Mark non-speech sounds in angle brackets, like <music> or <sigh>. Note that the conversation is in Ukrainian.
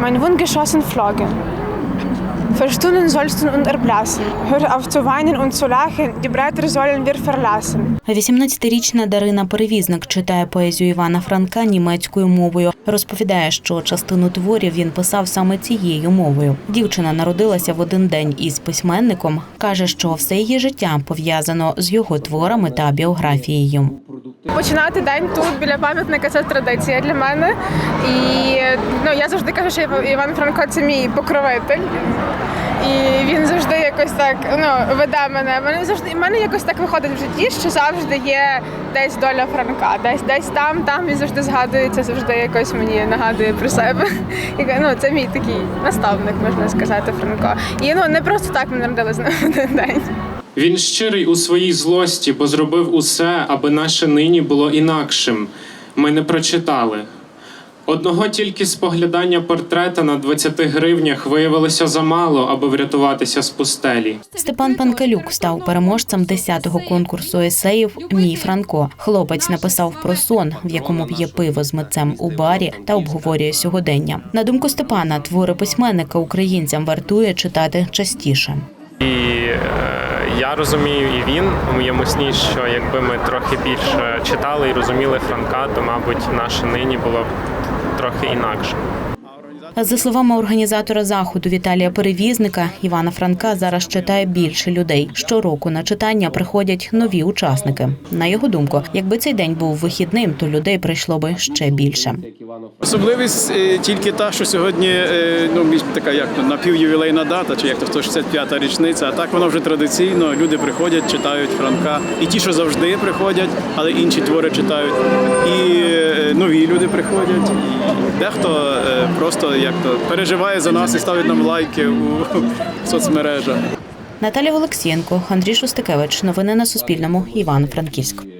Mein wundgeschossen Flogen. Verstunden sollst du und erblassen. Hör auf zu weinen und zu lachen, die Bretter sollen wir verlassen. 18-річна Дарина Перевізник читає поезію Івана Франка німецькою мовою. Розповідає, що частину творів він писав саме цією мовою. Дівчина народилася в один день із письменником. каже, що все її життя пов'язано з його творами та біографією. Починати день тут біля пам'ятника це традиція для мене. І ну я завжди кажу, що Іван Франко це мій покровитель. І він завжди якось так ну веде мене. Мене завжди мене якось так виходить в житті, що завжди є десь доля Франка, десь десь там, там він завжди згадується, завжди якось мені нагадує про себе. <laughs> І, ну це мій такий наставник, можна сказати, Франко. І ну не просто так ми народили з ним один день. Він щирий у своїй злості, бо зробив усе, аби наше нині було інакшим. Ми не прочитали. Одного тільки споглядання портрета на 20 гривнях виявилося замало, аби врятуватися з пустелі. Степан Панкалюк став переможцем 10-го конкурсу есеїв Мій Франко. Хлопець написав про сон, в якому п'є пиво з митцем у барі та обговорює сьогодення. На думку Степана, твори письменника українцям вартує читати частіше. І е, я розумію, і він у моєму сні, що якби ми трохи більше читали і розуміли Франка, то мабуть наше нині було б трохи інакше. За словами організатора заходу Віталія Перевізника, Івана Франка зараз читає більше людей. Щороку на читання приходять нові учасники. На його думку, якби цей день був вихідним, то людей прийшло би ще більше. Особливість е, тільки та, що сьогодні е, ну, така як напівювілейна дата, чи як то 165-та річниця. А так воно вже традиційно. Люди приходять, читають Франка. І ті, що завжди приходять, але інші твори читають. І е, нові люди приходять. І дехто просто як то переживає за нас і ставить нам лайки у <laughs> соцмережах. Наталія Олексієнко, Андрій Шустикевич. Новини на Суспільному. Івано-Франківськ.